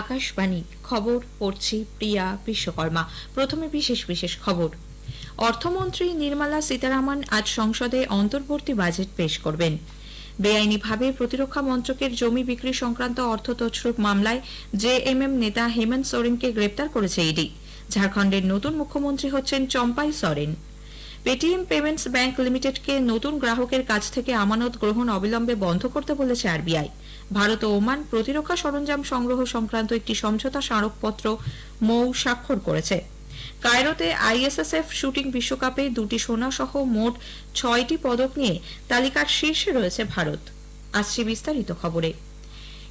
আকাশবাণী, খবর পড়ছি প্রিয়া বিশ্বকর্মা। প্রথমে বিশেষ বিশেষ খবর। অর্থমন্ত্রী নির্মলা সীতারামন আজ সংসদে অন্তর্বর্তী বাজেট পেশ করবেন। বেআইনিভাবে প্রতিরক্ষা মন্ত্রকের জমি বিক্রি সংক্রান্ত অর্থ তছরূপ মামলায় জেএমএম নেতা হেমন্ত সোরেনকে গ্রেপ্তার করেছে ইডি। ঝাড়খণ্ডের নতুন মুখ্যমন্ত্রী হচ্ছেন Champai Soren. Paytm payments bank লিমিটেডকে নতুন গ্রাহকের কাছ থেকে আমানত গ্রহণ অবিলম্বে বন্ধ করতে বলেছে আরবিআই। ভারত ও ওমান প্রতিরক্ষা সরঞ্জাম সংগ্রহ সংক্রান্ত একটি সমঝোতা স্মারকপত্র মৌ স্বাক্ষর করেছে। কায়রোতে আইএসএসএফ শুটিং বিশ্বকাপে দুটি সোনা সহ মোট ছয়টি পদক নিয়ে তালিকার শীর্ষে রয়েছে ভারত। আসছে বিস্তারিত খবরে।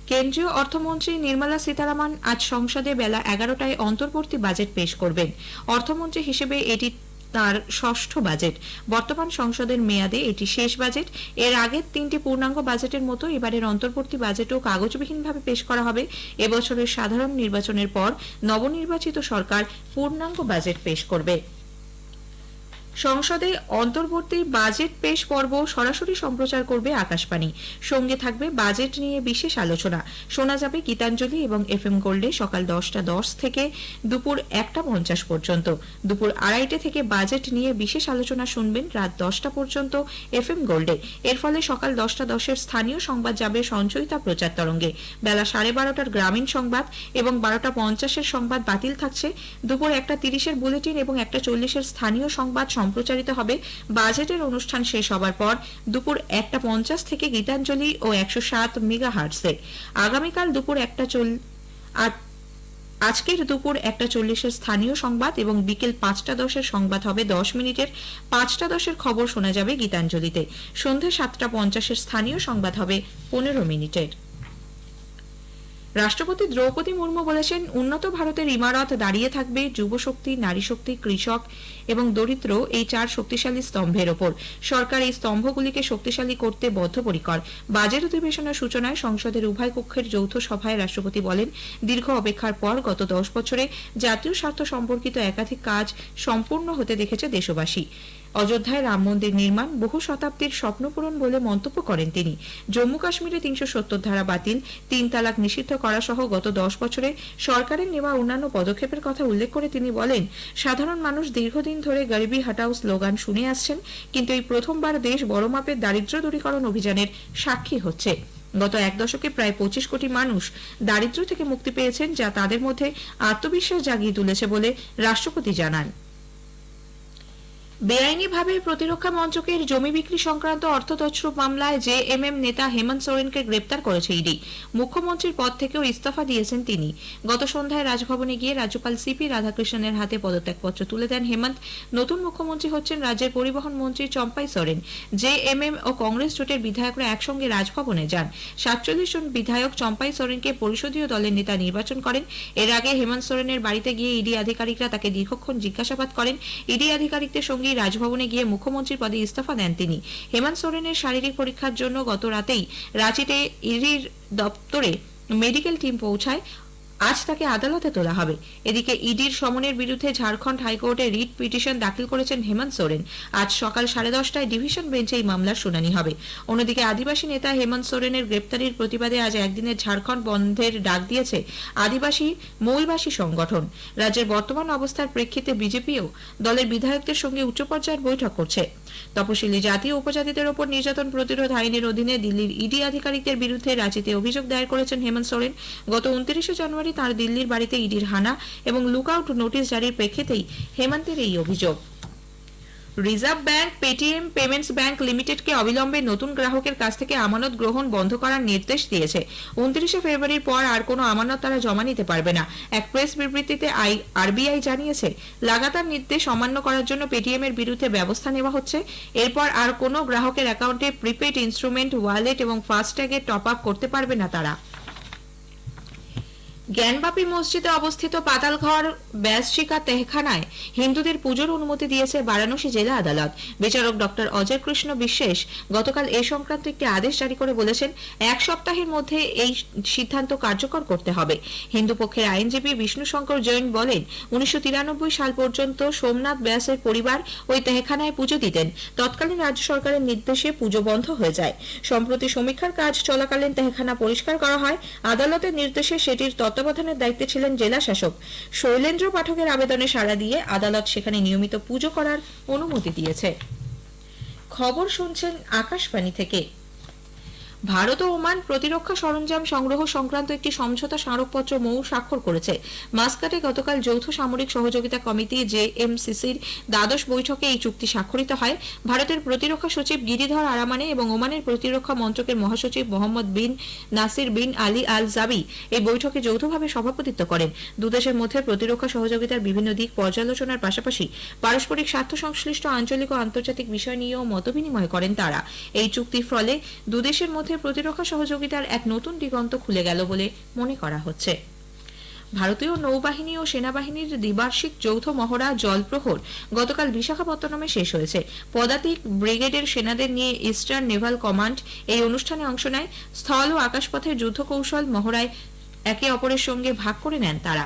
কেন্দ্রীয় অর্থমন্ত্রী নির্মলা সীতারামন আজ সংসদে বেলা এগারোটায় অন্তর্বর্তী বাজেট পেশ করবেন। অর্থমন্ত্রী হিসেবে এটি তার ষষ্ঠ বাজেট বর্তমান সংসদের মেয়াদে এটি শেষ বাজেট এর আগের তিনটি পূর্ণাঙ্গ বাজেটের মতো এবারের অন্তর্বর্তী বাজেটও কাগজবিহীনভাবে পেশ করা হবে। এবছরের সাধারণ নির্বাচনের পর নবনির্বাচিত সরকার পূর্ণাঙ্গ বাজেট পেশ করবে। সংসদে অন্তর্বর্তী বাজেট পেশ পর্ব সরাসরি সম্প্রচার করবে আকাশবাণী। সঙ্গে থাকবে বাজেট নিয়ে বিশেষ আলোচনা। শোনা যাবে গীতাঞ্জলি এবং এফ এম গোল্ডে সকাল দশটা দশ থেকে দুপুর একটা পঞ্চাশ পর্যন্ত। দুপুর আড়াইটে থেকে বাজেট নিয়ে বিশেষ আলোচনা শুনবেন রাত দশটা পর্যন্ত এফ এম গোল্ডে। এর ফলে সকাল দশটা দশের স্থানীয় সংবাদ যাবে সঞ্চয়িতা প্রচার তরঙ্গে। বেলা সাড়ে বারোটার গ্রামীণ সংবাদ এবং বারোটা পঞ্চাশের সংবাদ বাতিল থাকছে। দুপুর একটা তিরিশের বুলেটিন এবং একটা চল্লিশের স্থানীয় সংবাদ সম্প্রচারিত হবে। বাজেটের অনুষ্ঠান শেষ হবার পর দুপুর একটা পঞ্চাশ থেকে গীতাঞ্জলি ও একশো সাত মেগা হার্টসে আগামীকাল দুপুর একটা চল আজকের দুপুর একটা চল্লিশের স্থানীয় সংবাদ এবং বিকেল পাঁচটা দশের সংবাদ হবে দশ মিনিটের। পাঁচটা দশের খবর শোনা যাবে গীতাঞ্জলিতে। সন্ধে সাতটা পঞ্চাশের স্থানীয় সংবাদ হবে পনেরো মিনিটের। রাষ্ট্রপতি দ্রৌপদী মুর্মু বলেছেন, উন্নত ভারতের ইমারত দাঁড়িয়ে থাকবে যুবশক্তি নারী শক্তি কৃষক এবং দরিদ্র এই চার শক্তিশালী স্তম্ভের ওপর। সরকার এই স্তম্ভগুলিকে শক্তিশালী করতে বদ্ধপরিকর। বাজেট অধিবেশনের সূচনায় সংসদের উভয় কক্ষের যৌথ সভায় রাষ্ট্রপতি বলেন, দীর্ঘ অপেক্ষার পর গত দশ বছরে জাতীয় স্বার্থ সম্পর্কিত একাধিক কাজ সম্পূর্ণ হতে দেখেছে দেশবাসী। অযোধ্যায় রাম মন্দির নির্মাণ বহু শতাব্দীর স্বপ্নপূরণ বলে মন্তব্য করেন তিনি। জম্মু কাশ্মীরে তিনশো সত্তর ধারা বাতিল, তিন তালাক নিষিদ্ধ করা সহ গত দশ বছরে সরকারের নেওয়া অন্যান্য পদক্ষেপের কথা উল্লেখ করে তিনি বলেন, সাধারণ মানুষ দীর্ঘদিন ধরে গরিবি হাটাও স্লোগান শুনে আসছেন, কিন্তু এই প্রথমবার দেশ বড় মাপের দারিদ্র দূরীকরণ অভিযানের সাক্ষী হচ্ছে। গত এক দশকে প্রায় পঁচিশ কোটি মানুষ দারিদ্র থেকে মুক্তি পেয়েছেন যা তাদের মধ্যে আত্মবিশ্বাস জাগিয়ে তুলেছে বলে রাষ্ট্রপতি জানান। বেআইনিভাবে প্রতিরক্ষা মন্ত্রকের জমি বিক্রি সংক্রান্ত অর্থ তছরূপ মামলায় জেএমএম নেতা হেমন্ত সোরেনকে গ্রেপ্তার করেছে ইডি। মুখ্যমন্ত্রীর পদ থেকেও ইস্তফা দিয়েছেন তিনি। গত সন্ধ্যায় রাজভবনে গিয়ে রাজ্যপাল সিপি রাধাকৃষ্ণনের হাতে পদত্যাগপত্র তুলে দেন হেমন্ত। নতুন মুখ্যমন্ত্রী হচ্ছেন রাজ্যের পরিবহন মন্ত্রী চম্পাই সোরেন। জেএমএম ও কংগ্রেস জোটের বিধায়করা একসঙ্গে রাজভবনে যান। সাতচল্লিশ জন বিধায়ক চম্পাই সোরেনকে পরিষদীয় দলের নেতা নির্বাচন করেন। এর আগে হেমন্ত সোরেনের বাড়িতে গিয়ে ইডি আধিকারিকরা তাকে দীর্ঘক্ষণ জিজ্ঞাসাবাদ করেন। ইডি আধিকারিকদের সঙ্গে সঙ্গেই রাজভবনে গিয়ে মুখ্যমন্ত্রীর পদে ইস্তফা দেন তিনি। হেমন্ত সোরেনের শারীরিক পরীক্ষার জন্য গত রাতেই রাঁচিতে ইডির দপ্তরে মেডিকেল টিম পৌঁছায়। আজ তাকে আদালতে তোলা হবে। এদিকে ইডির সমনের বিরুদ্ধে ঝাড়খণ্ড হাইকোর্টে রিট পিটিশন দাখিল করেছেন হেমন্ত সোরেন। আজ সকাল সাড়ে দশটায় ডিভিশন বেঞ্চে এই মামলার শুনানি হবে। অন্যদিকে আদিবাসী নেতা হেমন্ত সোরেনের গ্রেপ্তারির প্রতিবাদে আজ একদিনের ঝাড়খণ্ড বন্ধের ডাক দিয়েছে আদিবাসী মৌলবাসী সংগঠন। রাজ্যের বর্তমান অবস্থার প্রেক্ষিতে বিজেপিও দলের বিধায়কদের সঙ্গে উচ্চ পর্যায়ের বৈঠক করছে। তপশিলি জাতি উপজাতিদের ওপর নির্যাতন প্রতিরোধ আইনের অধীনে দিল্লির ইডি আধিকারিকদের বিরুদ্ধে রাঁচিতে অভিযোগ দায়ের করেছেন হেমন্ত সোরেন। গত উনত্রিশে জানুয়ারি তার দিল্লির বাড়িতে ইডির হানা এবং লুকআউট নোটিশ জারির প্রেক্ষিতেই হেমন্তের এই অভিযোগ। Reserve bank, Paytm, payments bank লিমিটেডকে অবিলম্বে নতুন গ্রাহকের কাছ থেকে আমানত গ্রহণ বন্ধ করার নির্দেশ দিয়েছে। উনত্রিশে ফেব্রুয়ারির পর আর কোনো আমানত তারা জমা নিতে পারবে না। এক প্রেস বিবৃতিতে আই, আরবিআই জানিয়েছে, লাগাতার নির্দেশ অমান্য করার জন্য পেটিএম এর বিরুদ্ধে ব্যবস্থা নেওয়া হচ্ছে। এরপর আর কোনো গ্রাহকের অ্যাকাউন্টে প্রিপেড ইনস্ট্রুমেন্ট, ওয়ালেট এবং ফাস্ট্যাগের টপ আপ করতে পারবে না তারা। জ্ঞানবাপী মসজিদে অবস্থিত পাতালঘর ব্যাসশিকা তেহখানায় হিন্দুদের পুজোর অনুমতি দিয়েছে বারাণসী জেলা আদালত। বিচারক ডক্টর অজয় কৃষ্ণ বিশ্বাস গতকাল এ সংক্রান্ত একটি আদেশ জারি করে বলেছেন, এক সপ্তাহের মধ্যে এই সিদ্ধান্ত কার্যকর করতে হবে। হিন্দু পক্ষের আইনজীবী বিষ্ণু শঙ্কর জৈন বলেন, উনিশশো তিরানব্বই সাল পর্যন্ত সোমনাথ ব্যাসের পরিবার ওই তেহখানায় পুজো দিতেন। তৎকালীন রাজ্য সরকারের নির্দেশে পুজো বন্ধ হয়ে যায়। সম্প্রতি সমীক্ষার কাজ চলাকালীন তেহখানা পরিষ্কার করা হয়। আদালতের নির্দেশে সেটির তত্ত্বাবধানের দায়িত্বে ছিলেন জেলা শাসক। শৈলেন্দ্র পাঠকের আবেদনে সাড়া দিয়ে আদালত সেখানে নিয়মিত পুজো করার অনুমতি দিয়েছে। খবর শুনছেন আকাশবাণী থেকে। ভারত ও ওমান প্রতিরক্ষা সরঞ্জাম সংগ্রহ সংক্রান্ত একটি সমঝোতা স্মারকপত্র মৌ স্বাক্ষর করেছে। মাস্কাটে গতকাল যৌথ সামরিক সহযোগিতা কমিটি জেএমসিসির দ্বাদশ বৈঠকে এই চুক্তি স্বাক্ষরিত হয়। ভারতের প্রতিরক্ষা সচিব গিরিধর আরামানে এবং ওমানের প্রতিরক্ষা মন্ত্রকের মহাসচিব মোহাম্মদ বিন নাসির বিন আলী আল জাবি এই বৈঠকে যৌথভাবে সভাপতিত্ব করেন। দুদেশের মধ্যে প্রতিরক্ষা সহযোগিতার বিভিন্ন দিক পর্যালোচনার পাশাপাশি পারস্পরিক স্বার্থ সংশ্লিষ্ট আঞ্চলিক ও আন্তর্জাতিক বিষয় নিয়েও মতবিনিময় করেন তারা। এই চুক্তির ফলে দুদেশের মধ্যে প্রতিরক্ষা সহযোগিতার এক নতুন দিগন্ত খুলে গেল বলে মনে করা হচ্ছে। ভারতীয় নৌবাহিনী ও সেনাবাহিনীর দ্বিবার্ষিক যৌথ মহড়া জলপ্রহর গতকাল বিশাখাপত্তনমে শেষ হয়েছে। পদাতিক ব্রিগেডের সেনাদের নিয়ে ইস্টার্ন নেভাল কমান্ড এই অনুষ্ঠানে অংশ নেয়। স্থল ও আকাশপথের যুদ্ধ কৌশল মহড়ায় একে অপরের সঙ্গে ভাগ করে নেন তারা।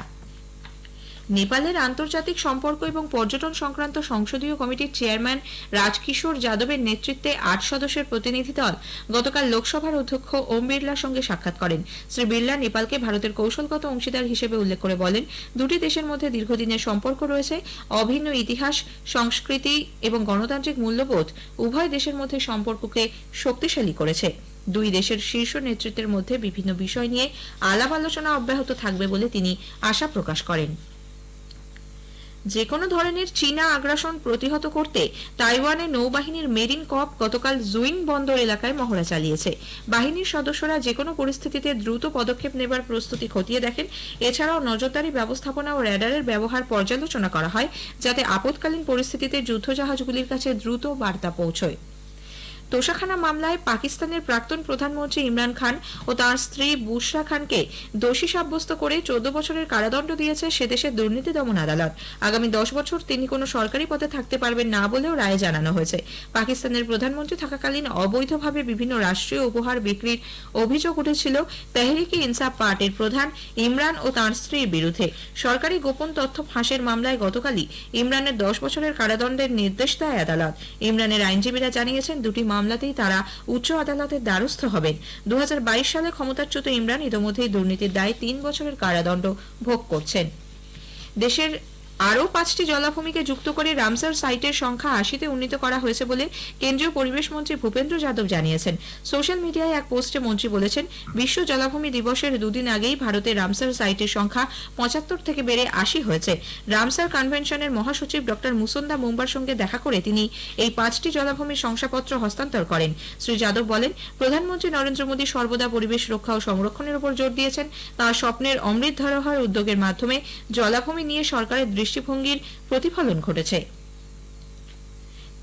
নেপালের আন্তর্জাতিক সম্পর্ক এবং পর্যটন সংক্রান্ত সংসদীয় কমিটির চেয়ারম্যান রাজকিশোর যাদবের নেতৃত্বে আট সদস্যের প্রতিনিধি দল গতকাল লোকসভার অধ্যক্ষ ওম বিড়লার সঙ্গে সাক্ষাৎ করেন। শ্রী বিড়লা নেপালকে ভারতের কৌশলগত অংশীদার হিসেবে উল্লেখ করে বলেন, দুটি দেশের মধ্যে দীর্ঘদিনের সম্পর্ক রয়েছে, অভিন্ন ইতিহাস, সংস্কৃতি এবং গণতান্ত্রিক মূল্যবোধ উভয় দেশের মধ্যে সম্পর্ককে শক্তিশালী করেছে। দুই দেশের শীর্ষ নেতৃত্বের মধ্যে বিভিন্ন বিষয় নিয়ে আলাপ আলোচনা অব্যাহত থাকবে বলে তিনি আশা প্রকাশ করেন। যে কোনো ধরনের চীনা আগ্রাসন প্রতিহত করতে তাইওয়ানের নৌবাহিনীর মেরিন কপ গতকাল জুইং বন্দর এলাকায় মহড়া চালিয়েছে। বাহিনীর সদস্যরা যে কোনো পরিস্থিতিতে দ্রুত পদক্ষেপ নেবার প্রস্তুতি খতিয়ে দেখেন। এছাড়াও নজরদারি ব্যবস্থাপনা ও র্যাডারের ব্যবহার পর্যালোচনা করা হয়, যাতে আপৎকালীন পরিস্থিতিতে যুদ্ধজাহাজগুলির কাছে দ্রুত বার্তা পৌঁছয়। তোষাখানা মামলায় পাকিস্তানের প্রাক্তন প্রধানমন্ত্রী ইমরান খান ও তার স্ত্রী বুশরা খানকে দোষী সাব্যস্ত করে চোদ্দ বছরের কারাদণ্ড দিয়েছে সে দেশের দুর্নীতি দমন আদালত। আগামী দশ বছর তিনি কোনো সরকারি পদে থাকতে পারবেন না বলেও রায় জানানো হয়েছে। পাকিস্তানের প্রধানমন্ত্রী থাকাকালীন অবৈধভাবে বিভিন্ন রাষ্ট্রীয় উপহার বিক্রির অভিযোগ উঠেছিল তেহরিকি ইনসাফ পার্টির প্রধান ইমরান ও তার স্ত্রীর বিরুদ্ধে। সরকারি গোপন তথ্য ফাঁসের মামলায় গতকালই ইমরানের দশ বছরের কারাদণ্ডের নির্দেশ দেয় আদালত। ইমরানের আইনজীবীরা জানিয়েছেন, দুটি মামলাতেই তারা উচ্চ আদালতের দ্বারস্থ হবেন। দু হাজার বাইশ সালে ক্ষমতাচ্যুত ইমরান ইতোমধ্যেই দুর্নীতির দায়ে তিন বছরের কারাদণ্ড ভোগ করছেন। দেশের আরও পাঁচটি জলাভূমিকে যুক্ত করে রামসার সাইটের সংখ্যা আশিতে উন্নীত করা হয়েছে বলে কেন্দ্রীয় পরিবেশ মন্ত্রী ভূপেন্দ্র যাদব জানিয়েছেন। সোশ্যাল মিডিয়ায় এক পোস্টে মন্ত্রী বলেছেন, বিশ্ব জলাভূমি দিবসের দুদিন আগেই ভারতের রামসার সাইটের সংখ্যা পঁচাত্তর থেকে বেড়ে আশি হয়েছে। রামসার কনভেনশনের মহাসচিব ডক্টর মুসন্দা মুম্বার সঙ্গে দেখা করে তিনি এই পাঁচটি জলাভূমির শংসাপত্র হস্তান্তর করেন। শ্রী যাদব বলেন, প্রধানমন্ত্রী নরেন্দ্র মোদী সর্বদা পরিবেশ রক্ষা ও সংরক্ষণের উপর জোর দিয়েছেন। তার স্বপ্নের অমৃত ধরোহর উদ্যোগের মাধ্যমে জলাভূমি নিয়ে সরকারের দৃষ্টিভঙ্গির প্রতিফলন ঘটেছে।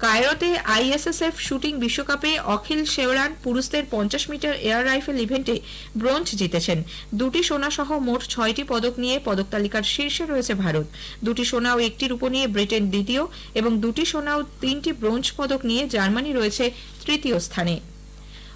কায়রোতে আইএসএসএফ শুটিং বিশ্বকাপে অখিল শেওরান পুরুষদের পঞ্চাশ মিটার এয়ার রাইফেল ইভেন্টে ব্রোঞ্জ জিতেছেন। দুটি সোনা সহ মোট ছয়টি পদক নিয়ে পদক তালিকার শীর্ষে রয়েছে ভারত। দুটি সোনা ও একটি রূপো নিয়ে ব্রিটেন দ্বিতীয় এবং দুটি সোনা ও তিনটি ব্রোঞ্জ পদক নিয়ে জার্মানি রয়েছে তৃতীয় স্থানে।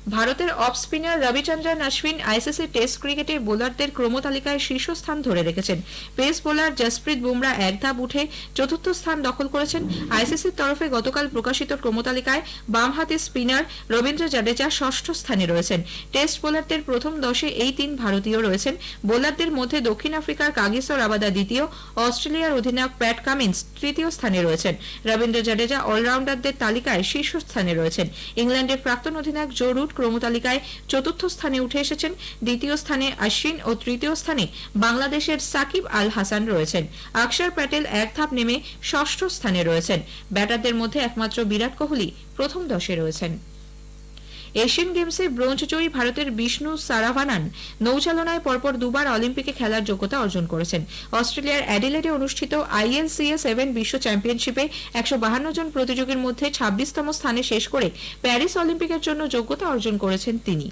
ভারতের off spinner Ravichandran Ashwin ICC test ক্রিকেটে বোলারদের ক্রমতালিকায় শীর্ষস্থান ধরে রেখেছেন। পেস বোলার জসপ্রীত বুমরা এক ধাপ উঠে চতুর্থ স্থান দখল করেছেন। আইসিসির তরফে গতকাল প্রকাশিত ক্রমতালিকায় বামহাতি স্পিনার রবীন্দ্র জাডেজা ষষ্ঠ স্থানে রয়েছেন। টেস্ট বোলারদের প্রথম দশে এই তিন ভারতীয় রয়েছেন। বোলারদের মধ্যে দক্ষিণ আফ্রিকার কাগিসর আবাদা দ্বিতীয়, অস্ট্রেলিয়ার অধিনায়ক প্যাট কামিন্স তৃতীয় স্থানে রয়েছেন। রবীন্দ্র জাডেজা অলরাউন্ডারদের তালিকায় শীর্ষস্থানে রয়েছেন। ইংল্যান্ডের প্রাক্তন অধিনায়ক জো রুট ক্রমতালিকায় চতুর্থ স্থানে উঠে এসেছেন। দ্বিতীয় স্থানে আশ্বিন ও তৃতীয় স্থানে বাংলাদেশের সাকিব আল হাসান রয়েছেন। আকসার প্যাটেল এক ধাপ নেমে ষষ্ঠ স্থানে রয়েছেন। ব্যাটারদের মধ্যে একমাত্র বিরাট কোহলি প্রথম দশে রয়েছেন। এশিয়ান গেমসে ব্রোঞ্জ জয়ী ভারতের বিষ্ণু সারাভানান নৌচালনায় পরপর দুবার অলিম্পিকে খেলার যোগ্যতা অর্জন করেছেন। অস্ট্রেলিয়ার অ্যাডিলেডে অনুষ্ঠিত আইএলসিএ সেভেন বিশ্ব চ্যাম্পিয়নশিপে একশো বাহান্ন জন প্রতিযোগীর মধ্যে ছাব্বিশতম স্থানে শেষ করে প্যারিস অলিম্পিকের জন্য যোগ্যতা অর্জন করেছেন তিনি।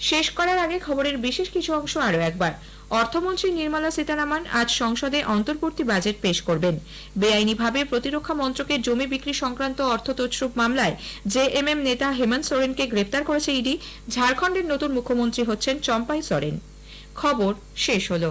শেষ করার আগে খবরের বিশেষ কিছু অংশ আরও একবার। অর্থমন্ত্রী নির্মলা সীতারামন আজ সংসদে অন্তর্বর্তী বাজেট পেশ করবেন। বেআইনিভাবে প্রতিরক্ষা মন্ত্রকের জমি বিক্রি সংক্রান্ত অর্থ তছরূপ মামলায় জেএমএম নেতা হেমন্ত সোরেনকে গ্রেপ্তার করেছে ইডি। ঝাড়খণ্ডের নতুন মুখ্যমন্ত্রী হচ্ছেন চম্পাই সোরেন। খবর শেষ হলো।